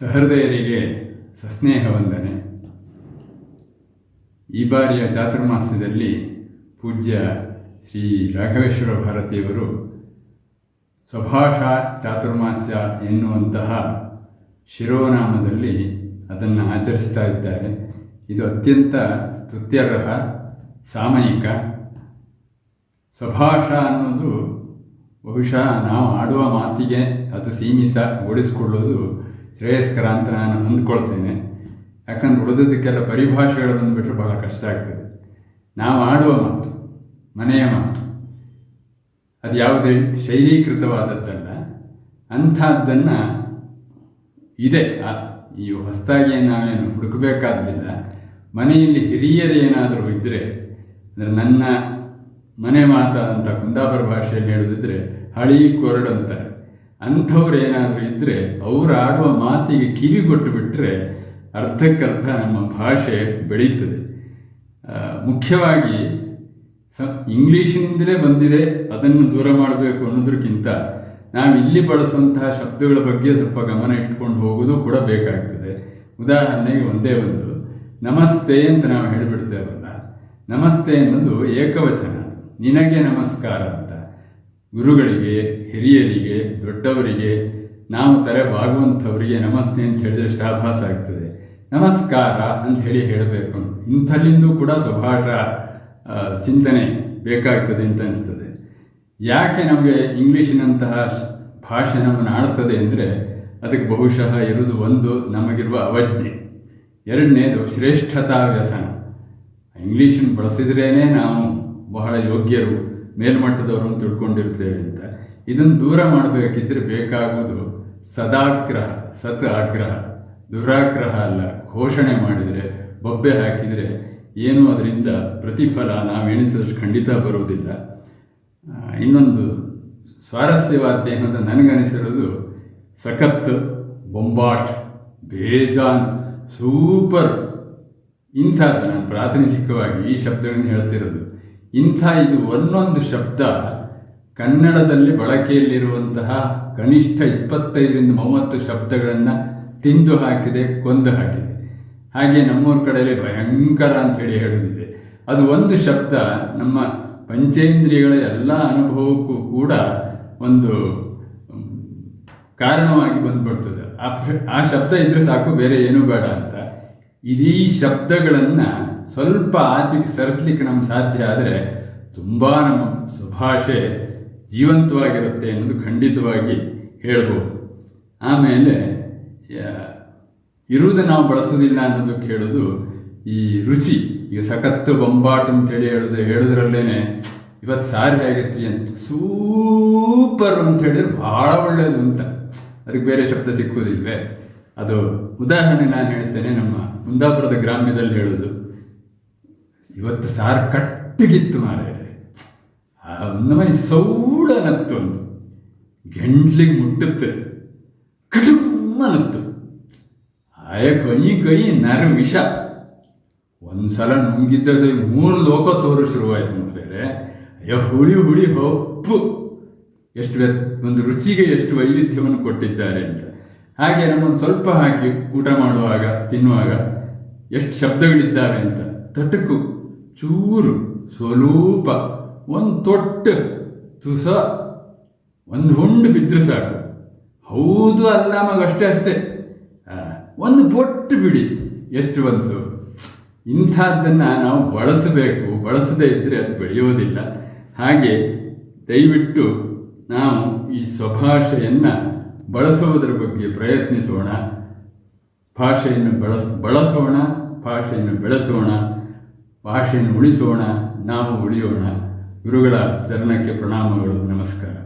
ಸಹೃದಯರಿಗೆ ಸಸ್ನೇಹ ವಂದನೆ ಈ ಬಾರಿಯ ಚಾತುರ್ಮಾಸ್ಯದಲ್ಲಿ ಪೂಜ್ಯ ಶ್ರೀ ರಾಘವೇಶ್ವರ ಭಾರತಿಯವರು ಸ್ವಭಾಷಾ ಚಾತುರ್ಮಾಸ್ಯ ಎನ್ನುವಂತಹ ಶಿರೋನಾಮದಲ್ಲಿ ಅದನ್ನು ಆಚರಿಸ್ತಾ ಇದ್ದಾರೆ. ಇದು ಅತ್ಯಂತ ಸ್ತುತ್ಯರ್ಹ, ಸಾಮಯಿಕ. ಸ್ವಭಾಷಾ ಅನ್ನೋದು ಬಹುಶಃ ನಾವು ಆಡುವ ಮಾತಿಗೆ ಅದು ಸೀಮಿತ, ಓಡಿಸ್ಕೊಳ್ಳೋದು ಶ್ರೇಯಸ್ಕರ ಅಂತ ನಾನು ಅಂದ್ಕೊಳ್ತೇನೆ. ಯಾಕಂದ್ರೆ ಉಳಿದದಕ್ಕೆಲ್ಲ ಪರಿಭಾಷೆಗಳು ಬಂದುಬಿಟ್ರೆ ಬಹಳ ಕಷ್ಟ ಆಗ್ತದೆ. ನಾವು ಆಡುವ ಮಾತು, ಮನೆಯ ಮಾತು, ಅದು ಯಾವುದೇ ಶೈಲೀಕೃತವಾದದ್ದಲ್ಲ, ಅಂಥದ್ದನ್ನು ಇದೆ. ಈ ಹೊಸದಾಗಿ ನಾವೇನು ಹುಡುಕಬೇಕಾದ್ದಿಲ್ಲ ಮನೆಯಲ್ಲಿ ಹಿರಿಯರು ಏನಾದರೂ ಇದ್ದರೆ ಅಂದರೆ ನನ್ನ ಮನೆ ಮಾತಾದಂಥ ಕುಂದಾಪುರ ಭಾಷೆಯಲ್ಲಿ ಹೇಳೋದಿದ್ದರೆ ಹಳಿ ಕೊರಡು ಅಂತಾರೆ. ಅಂಥವ್ರು ಏನಾದರೂ ಇದ್ದರೆ ಅವರು ಆಡುವ ಮಾತಿಗೆ ಕಿವಿಗೊಟ್ಟು ಬಿಟ್ಟರೆ ಅರ್ಥಕ್ಕರ್ಥ ನಮ್ಮ ಭಾಷೆ ಬೆಳೀತದೆ. ಮುಖ್ಯವಾಗಿ ಸ ಇಂಗ್ಲೀಷಿನಿಂದಲೇ ಬಂದಿದೆ, ಅದನ್ನು ದೂರ ಮಾಡಬೇಕು ಅನ್ನೋದಕ್ಕಿಂತ ನಾವು ಇಲ್ಲಿ ಬಳಸುವಂತಹ ಶಬ್ದಗಳ ಬಗ್ಗೆ ಸ್ವಲ್ಪ ಗಮನ ಇಟ್ಕೊಂಡು ಹೋಗೋದು ಕೂಡ ಬೇಕಾಗ್ತದೆ. ಉದಾಹರಣೆಗೆ ಒಂದೇ ಒಂದು, ನಮಸ್ತೆ ಅಂತ ನಾವು ಹೇಳಿಬಿಡ್ತೇವಲ್ಲ, ನಮಸ್ತೆ ಅನ್ನೋದು ಏಕವಚನ, ನಿನಗೆ ನಮಸ್ಕಾರ ಗುರುಗಳಿಗೆ, ಹಿರಿಯರಿಗೆ, ದೊಡ್ಡವರಿಗೆ, ನಾವು ತರೆ ಬಾಗುವಂಥವರಿಗೆ ನಮಸ್ತೆ ಅಂತ ಹೇಳಿದ್ರೆ ಶಾಭಾಸ ಆಗ್ತದೆ. ನಮಸ್ಕಾರ ಅಂತ ಹೇಳಿ ಹೇಳಬೇಕು. ಇಂಥಲ್ಲಿಂದೂ ಕೂಡ ಸ್ವಭಾಷಾ ಚಿಂತನೆ ಬೇಕಾಗ್ತದೆ ಅಂತ ಅನಿಸ್ತದೆ. ಯಾಕೆ ನಮಗೆ ಇಂಗ್ಲೀಷಿನಂತಹ ಭಾಷೆ ನಮ್ಮನ್ನು ಆಡ್ತದೆ ಅಂದರೆ ಅದಕ್ಕೆ ಬಹುಶಃ ಇರುವುದು ಒಂದು ನಮಗಿರುವ ಅವಜ್ಞೆ. ಎರಡನೇದು ಶ್ರೇಷ್ಠತಾ ವ್ಯಸನ. ಇಂಗ್ಲೀಷನ್ನು ಬಳಸಿದ್ರೇ ನಾವು ಬಹಳ ಯೋಗ್ಯರು. ಮೇಲ್ಮಟ್ಟದವರು ಅಂತ ತಿಳ್ಕೊಂಡಿರ್ತೇವೆ ಅಂತ. ಇದನ್ನು ದೂರ ಮಾಡಬೇಕಿದ್ರೆ ಬೇಕಾಗುವುದು ಸದಾಗ್ರಹ, ಸತ್ ಆಗ್ರಹ, ದುರಾಗ್ರಹ ಅಲ್ಲ. ಘೋಷಣೆ ಮಾಡಿದರೆ, ಬೊಬ್ಬೆ ಹಾಕಿದರೆ ಏನೂ ಅದರಿಂದ ಪ್ರತಿಫಲ ನಾವು ಎಣಿಸಿದಷ್ಟು ಖಂಡಿತ ಬರುವುದಿಲ್ಲ. ಇನ್ನೊಂದು ಸ್ವಾರಸ್ಯವಾದ ಏನಂತ ನನಗನಿಸಿರೋದು ಸಖತ್, ಬೊಂಬಾಟ್, ಬೇಜಾನ್, ಸೂಪರ್ ಇಂಥದ್ದು ನಾನು ಪ್ರಾತಿನಿಧಿಕವಾಗಿ ಈ ಶಬ್ದಗಳನ್ನು ಹೇಳ್ತಿರೋದು. ಇಂಥ ಇದು ಒಂದೊಂದು ಶಬ್ದ ಕನ್ನಡದಲ್ಲಿ ಬಳಕೆಯಲ್ಲಿರುವಂತಹ ಕನಿಷ್ಠ ಇಪ್ಪತ್ತೈದರಿಂದ ಮೂವತ್ತು ಶಬ್ದಗಳನ್ನು ತಿಂದು ಹಾಕಿದೆ, ಕೊಂದು ಹಾಕಿದೆ. ಹಾಗೆ ನಮ್ಮೂರ ಕಡೆಯಲ್ಲಿ ಭಯಂಕರ ಅಂತ ಹೇಳಿ ಹೇಳುತ್ತಿದೆ ಅದು ಒಂದು ಶಬ್ದ ನಮ್ಮ ಪಂಚೇಂದ್ರಿಯಗಳ ಎಲ್ಲ ಅನುಭವಕ್ಕೂ ಕೂಡ ಒಂದು ಕಾರಣವಾಗಿ ಬಂದ್ಬಿಡ್ತದೆ. ಆ ಆ ಶಬ್ದ ಇದ್ರೆ ಸಾಕು, ಬೇರೆ ಏನೂ ಬೇಡ ಅಂತ. ಇಡೀ ಶಬ್ದಗಳನ್ನು ಸ್ವಲ್ಪ ಆಚೆಗೆ ಸರಿಸ್ಲಿಕ್ಕೆ ನಮ್ಗೆ ಸಾಧ್ಯ ಆದರೆ ತುಂಬ ನಮ್ಮ ಸುಭಾಷೆ ಜೀವಂತವಾಗಿರುತ್ತೆ ಅನ್ನೋದು ಖಂಡಿತವಾಗಿ ಹೇಳ್ಬೋದು. ಆಮೇಲೆ ಇರುವುದು ನಾವು ಬಳಸೋದಿಲ್ಲ ಅನ್ನೋದು ಕೇಳೋದು ಈ ರುಚಿ. ಈಗ ಸಖತ್ತು ಬೊಂಬಾಟ್ ಅಂತೇಳಿ ಹೇಳೋದು ಹೇಳೋದ್ರಲ್ಲೇ ಇವತ್ತು ಸಾರಿ ಹೇಗಿರ್ತೀವಿ ಅಂತ. ಸೂಪರ್ ಅಂತ ಹೇಳಿದ್ರೆ ಭಾಳ ಒಳ್ಳೆಯದು ಅಂತ. ಅದಕ್ಕೆ ಬೇರೆ ಶಬ್ದ ಸಿಕ್ಕುವುದಿಲ್ವೇ ಅದು ಉದಾಹರಣೆ ನಾನು ಹೇಳ್ತೇನೆ ನಮ್ಮ ಕುಂದಾಪುರದ ಗ್ರಾಮ್ಯದಲ್ಲಿ ಹೇಳೋದು. ಇವತ್ತು ಸಾರು ಕಟ್ಟಿಗಿತ್ತು ಮಾಡಿದ್ರೆ ಒಂದು ಮನೆ ಸೌಳನತ್ತು ಒಂದು. ಗಂಟ್ಲಿಗೆ ಮುಟ್ಟುತ್ತೆ. ಕಟುಮ್ಮನತ್ತು ಆಯ ಕೈ ಕೈ ನರ ವಿಷ. ಒಂದ್ಸಲ ನುಂಗಿದ್ದ ಮೂರು ಲೋಕ ತೋರು ಶುರುವಾಯ್ತು ಮಾಡಿದ್ರೆ ಅಯ್ಯೋ, ಹುಳಿ ಹುಳಿ ಹೊಪ್ಪು. ಎಷ್ಟು ವ್ಯತ್, ಒಂದು ರುಚಿಗೆ ಎಷ್ಟು ವೈವಿಧ್ಯವನ್ನು ಕೊಟ್ಟಿದ್ದಾರೆ ಅಂತ. ಹಾಗೆ ನಮ್ಮೊಂದು ಸ್ವಲ್ಪ ಹಾಕಿ ಊಟ ಮಾಡುವಾಗ, ತಿನ್ನುವಾಗ ಎಷ್ಟು ಶಬ್ದಗಳಿದ್ದಾವೆ ಅಂತ. ತಟಕು. ಚೂರು, ಸ್ವಲ್ಪ, ಒಂದು ತೊಟ್ಟು, ತುಸ, ಒಂದು ಹುಂಡು ಬಿದ್ದರೆ ಸಾಕು. ಹೌದು ಅಲ್ಲ ಮಗ, ಅಷ್ಟೇ ಅಷ್ಟೇ. ಒಂದು ಬೊಟ್ಟು ಬಿಡಿ, ಎಷ್ಟು ಬಂತು. ಇಂಥದ್ದನ್ನು ನಾವು ಬಳಸಬೇಕು, ಬಳಸದೇ ಇದ್ದರೆ ಅದು ಬೆಳೆಯೋದಿಲ್ಲ. ಹಾಗೆ ದಯವಿಟ್ಟು ನಾವು ಈ ಸ್ವಭಾಷೆಯನ್ನು ಬಳಸುವುದರ ಬಗ್ಗೆ ಪ್ರಯತ್ನಿಸೋಣ. ಭಾಷೆಯನ್ನು ಬಳಸ, ಬಳಸೋಣ, ಭಾಷೆಯನ್ನು ಬೆಳೆಸೋಣ. ಭಾಷೆಯನ್ನು ಉಳಿಸೋಣ ನಾವು ಉಳಿಯೋಣ. ಗುರುಗಳ ಚರಣಕ್ಕೆ ಪ್ರಣಾಮಗಳು ನಮಸ್ಕಾರ.